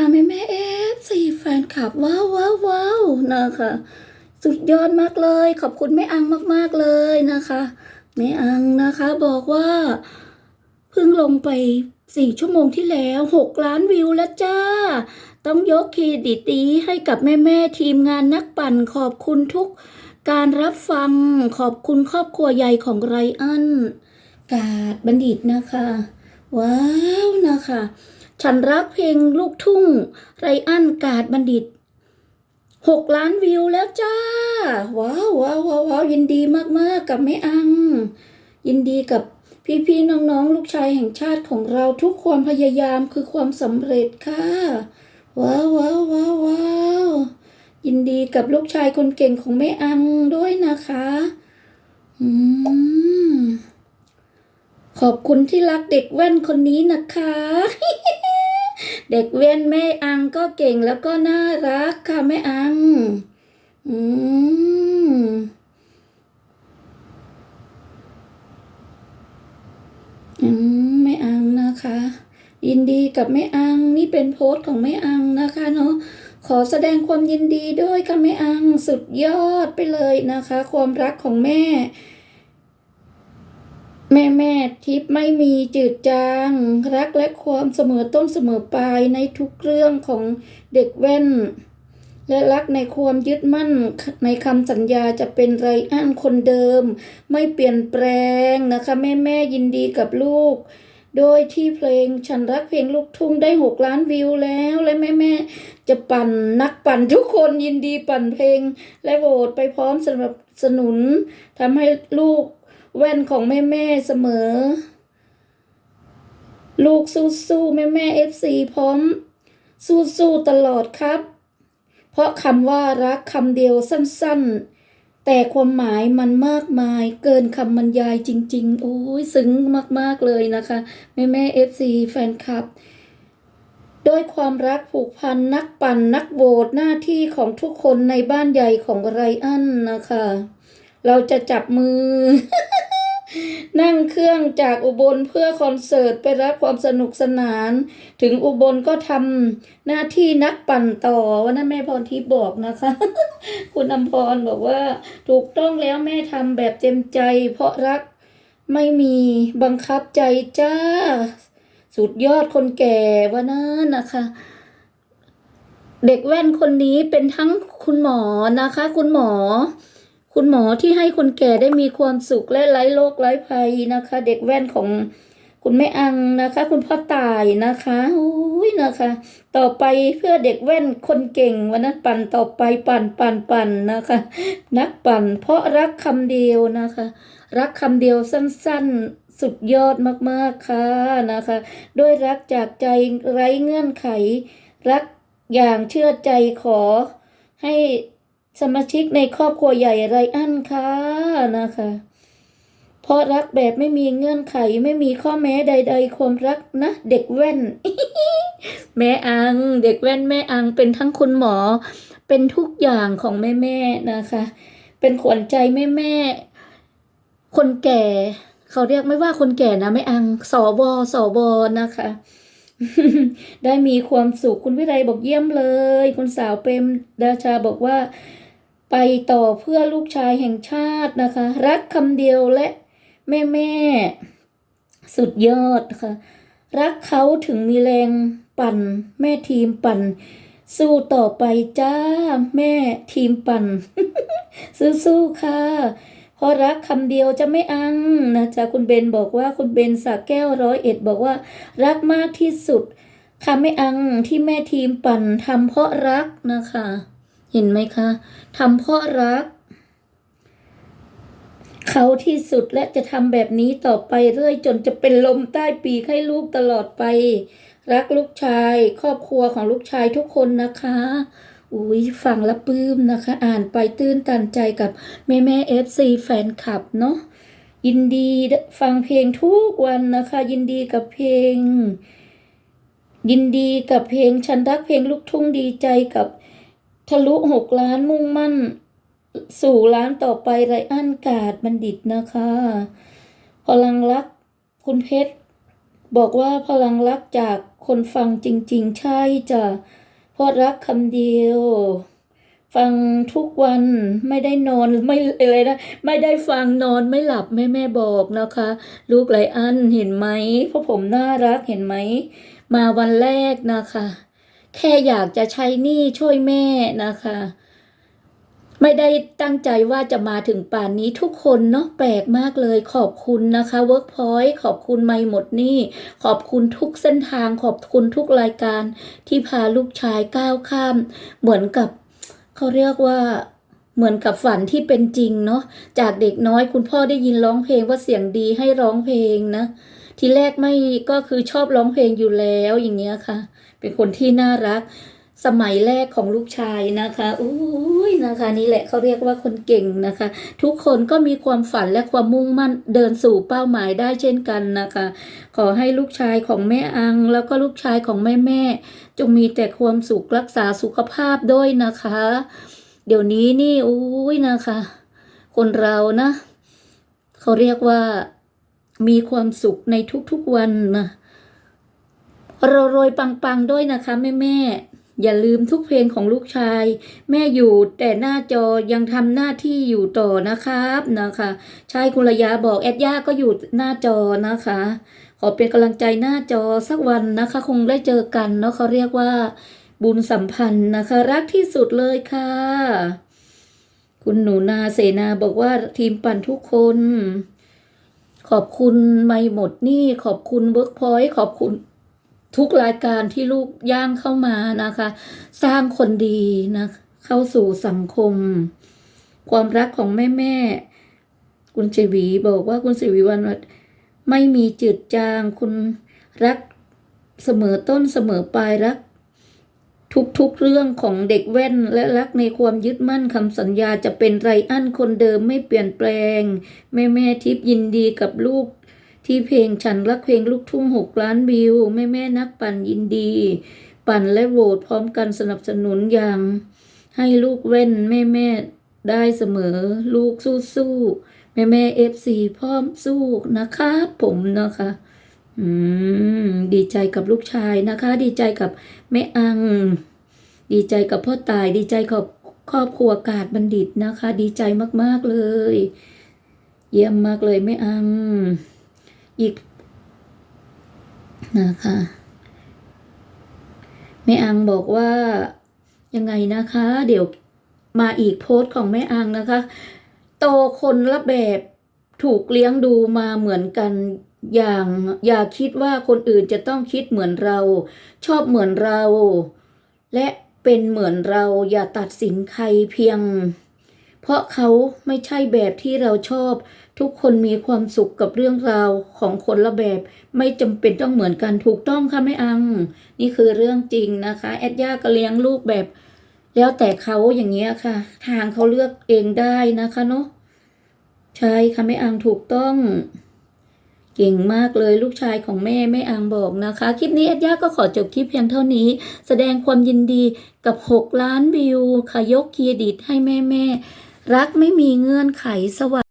นะคะแม่แม่เอฟซีแฟนคลับว้าวว้าวว้าวนะคะสุดยอดมากเลย ขอบคุณแม่อังมาก ๆ เลยนะคะแม่อังนะคะบอกว่าเพิ่งลงไปสี่ชั่วโมงที่แล้วหกล้านวิวแล้วจ้า ต้องยกเครดิตดีให้กับแม่แม่ทีมงานนักปั่นขอบคุณทุกการรับฟังขอบคุณครอบครัวใหญ่ของไรอันกาดบัณฑิตนะคะ ว้าวนะคะ ฉันรักเพลงลูกทุ่ง ไรอันกาดบัณฑิตหกล้านวิวแล้วจ้า ว้าวว้าวว้าววาวยินดีมาก ๆ กับแม่อัง ยินดีกับพี่ ๆ น้อง ๆ ลูกชายแห่งชาติของเราทุกความพยายามคือความสำเร็จค่ะ ว้าวว้าวว้าววาวยินดีกับลูกชายคนเก่งของแม่อังด้วยนะคะอืมขอบคุณที่รักเด็กแว่นคนนี้นะคะ เด็กแว่นแม่อังก็เก่งแล้วก็น่ารักค่ะแม่อัง อืมอืมแม่อังนะคะ ยินดีกับแม่อังนี่เป็นโพสต์ของแม่อังนะคะเนาะขอแสดงความยินดีด้วยค่ะแม่อังสุดยอดไปเลยนะคะ ความรักของแม่ แม่แม่ทิพย์ไม่มีจืดจาง รักและความเสมอต้นเสมอปลายในทุกเรื่องของเด็กแว่น และรักในความยึดมั่นในคำสัญญาจะเป็นไรอันคนเดิม ไม่เปลี่ยนแปลงนะคะ แม่แม่ยินดีกับลูก โดยที่เพลงฉันรักเพลงลูกทุ่งได้หกล้านวิวแล้วและแม่แม่จะปั่นนักปั่นทุกคนยินดีปั่นเพลง และโหวตไปพร้อมสนับสนุนทำให้ลูก แว่นของแม่แม่เสมอ ลูกสู้สู้แม่แม่เอฟซีพร้อม สู้สู้ตลอดครับ เพราะคำว่ารักคำเดียวสั้น ๆ แต่ความหมายมันมากมายเกินคำบรรยายจริง ๆ โอ้ยซึ้งมากๆเลยนะคะ แม่แม่เอฟซีแฟนคลับด้วยความรักผูกพันนักปั่นนักโหวตหน้าที่ของทุกคนในบ้านใหญ่ของไรอันนะคะ เราจะจับมือ นั่งเครื่องจากอุบลเพื่อคอนเสิร์ตไปรับความสนุกสนาน ถึงอุบลก็ทำหน้าที่นักปั่นต่อวันนั้นแม่พรทิพย์บอกนะคะ คุณอำพรบอกว่า ถูกต้องแล้วแม่ทำแบบเต็มใจ เพราะรักไม่มีบังคับใจจ้า สุดยอดคนแก่วันนั้นนะคะเด็กแว่นคนนี้เป็นทั้งคุณหมอนะคะ คุณหมอ คุณหมอที่ให้คนแก่ได้มีความสุขและไร้โรคไร้ภัยนะคะ เด็กแว่นของคุณแม่อังนะคะ คุณพ่อตายนะคะอุ้ยนะคะ ต่อไปเพื่อเด็กแว่นคนเก่งวันนั้นปั่นต่อไปปั่นปั่นปั่นนะคะ นักปั่น เพราะรักคำเดียวนะคะ รักคำเดียวสั้นๆ สุดยอดมากๆค่ะนะคะด้วยรักจากใจไร้เงื่อนไข รักอย่างเชื่อใจขอให้ สมาชิกในครอบครัวใหญ่ไรอันค่ะนะคะ เพราะรักแบบไม่มีเงื่อนไขไม่มีข้อแม้ใด ๆ ความรักนะเด็กแว่น แม่อัง เด็กแว่นแม่อังเป็นทั้งคุณหมอ เป็นทุกอย่างของแม่แม่ๆนะคะ เป็นขวัญใจแม่แม่ๆคนแก่เขาเรียกไม่ว่าคนแก่นะแม่อังสวสวนะคะ ได้มีความสุขคุณวิไลบอกเยี่ยมเลย คุณสาวเปรมดาชาบอกว่า ไปต่อเพื่อลูกชายแห่งชาตินะคะ รักคำเดียวและแม่แม่สุดยอดค่ะ รักเขาถึงมีแรงปั่น แม่ทีมปั่น สู้ต่อไปจ้า แม่ทีมปั่น สู้ๆค่ะเพราะรักคำเดียวจะไม่อังนะจ๊ะคุณเบนบอกว่าคุณเบนสาแก้วร้อยเอ็ดบอกว่า รักมากที่สุดค่ะไม่อังที่แม่ทีมปั่นทำเพราะรักนะคะ เห็นไหมคะทำเพราะรัก เขาที่สุดและจะทำแบบนี้ต่อไปเรื่อยจนจะเป็นลมใต้ปีกให้ลูกตลอดไป รักลูกชาย ครอบครัวของลูกชายทุกคนนะคะอุ้ยฟังล้วปลื้มนะคะ อ่านไปตื้นตันใจกับแม่แม่เอฟซีแฟนคลับเนาะยินดีฟังเพลงทุกวันนะคะ ยินดีกับเพลง ยินดีกับเพลงฉันรักเพลงลูกทุ่งดีใจกับ ทะลุหกล้านมุ่งมั่น สู่ล้านต่อไปไรอันกาดบัณฑิตนะคะ พลังรักคุณเพชรบอกว่าพลังรักจากคนฟังจริง ๆ ใช่จ้ะเพราะรักคำเดียว ฟังทุกวันไม่ได้นอนไม่อะไรนะไม่ได้ฟังนอนไม่หลับแม่แม่บอกนะคะ ลูกไลอันเห็นไหมเพราะผมน่ารักเห็นไหมมาวันแรกนะคะ แค่อยากจะใช้หนี้ช่วยแม่นะคะ ไม่ได้ตั้งใจว่าจะมาถึงป่านนี้ทุกคนเนาะแปลกมากเลยขอบคุณนะคะ Workpoint ขอบคุณไม่หมดหนี่ขอบคุณทุกเส้นทางขอบคุณทุกรายการที่พาลูกชายก้าวข้าม เหมือนกับเขาเรียกว่าเหมือนกับฝันที่เป็นจริงเนาะจากเด็กน้อยคุณพ่อได้ยินร้องเพลงว่าเสียงดีให้ร้องเพลงนะ ทีแรกไม่ก็คือชอบร้องเพลงอยู่แล้วอย่างเงี้ยค่ะ เป็นคนที่น่ารัก สมัยแรกของลูกชายนะคะอุ้ยนะคะ นี่แหละเขาเรียกว่าคนเก่งนะคะ ทุกคนก็มีความฝันและความมุ่งมั่นเดินสู่เป้าหมายได้เช่นกันนะคะ ขอให้ลูกชายของแม่อัง แล้วก็ลูกชายของแม่แม่ จงมีแต่ความสุขรักษาสุขภาพด้วยนะคะ เดี๋ยวนี้นี่อุ้ยนะคะ คนเรานะเขาเรียกว่า มีความสุขในทุกๆวันนะเราโรยปังๆด้วยนะคะแม่แม่อย่าลืมทุกเพลงของลูกชาย แม่อยู่แต่หน้าจอยังทำหน้าที่อยู่ต่อนะครับนะคะใช่คุณระยาบอกแอดย่าก็อยู่หน้าจอนะคะ ขอเป็นกำลังใจหน้าจอสักวันนะคะ คงได้เจอกันเนาะเขาเรียกว่า บุญสัมพันธ์นะคะ รักที่สุดเลยค่ะ คุณหนูนาเสนาบอกว่าทีมปั่นทุกคน ขอบคุณไม่หมดหนี่ขอบคุณเวิร์กพอยต์ขอบคุณทุกรายการที่ลูกย่างเข้ามานะคะ สร้างคนดีนะเข้าสู่สังคม ความรักของแม่แม่คุณชวีบอกว่าคุณชวีวันไม่มีจืดจางคุณรักเสมอต้นเสมอปลายรัก ทุกๆเรื่องของเด็กแว่นและรักในความยึดมั่นคำสัญญาจะเป็นไรอันคนเดิมไม่เปลี่ยนแปลง แม่แม่ทิพย์ยินดีกับลูก ที่เพลงฉันรักเพลงลูกทุ่งหกล้านวิว แม่แม่นักปั่นยินดี ปั่นและโหวตพร้อมกันสนับสนุนอย่าง ให้ลูกเว้นแม่แม่ได้เสมอ ลูกสู้สู้แม่แม่เอฟซีพร้อมสู้นะคะผมนะคะ อืม ดีใจกับลูกชายนะคะ ดีใจกับแม่อัง ดีใจกับพ่อตาย ดีใจกับครอบครัวกาดบัณฑิตนะคะ ดีใจมากๆเลย เยี่ยมมากเลยแม่อัง อีกนะคะแม่อังบอกว่ายังไงนะคะ เดี๋ยวมาอีกโพสต์ของแม่อังนะคะ โตคนละแบบถูกเลี้ยงดูมาเหมือนกัน อย่างอย่าคิดว่าคนอื่นจะต้องคิดเหมือนเรา ชอบเหมือนเรา และเป็นเหมือนเราอย่าตัดสินใครเพียง เพราะเขาไม่ใช่แบบที่เราชอบ ทุกคนมีความสุขกับเรื่องราวของคนละแบบ ไม่จำเป็นต้องเหมือนกันถูกต้องค่ะแม่อัง นี่คือเรื่องจริงนะคะ แอดย่าก็เลี้ยงลูกแบบ แล้วแต่เขาอย่างเงี้ยค่ะ ทางเขาเลือกเองได้นะคะเนาะใช่ค่ะแม่อังถูกต้อง เก่งมากเลยลูกชายของแม่แม่อังบอกนะคะ คลิปนี้แอดย่าก็ขอจบคลิปเพียงเท่านี้ แสดงความยินดีกับ 6 ล้านวิวค่ะยกเครดิตให้แม่แม่รักไม่มีเงื่อนไขสวัสดี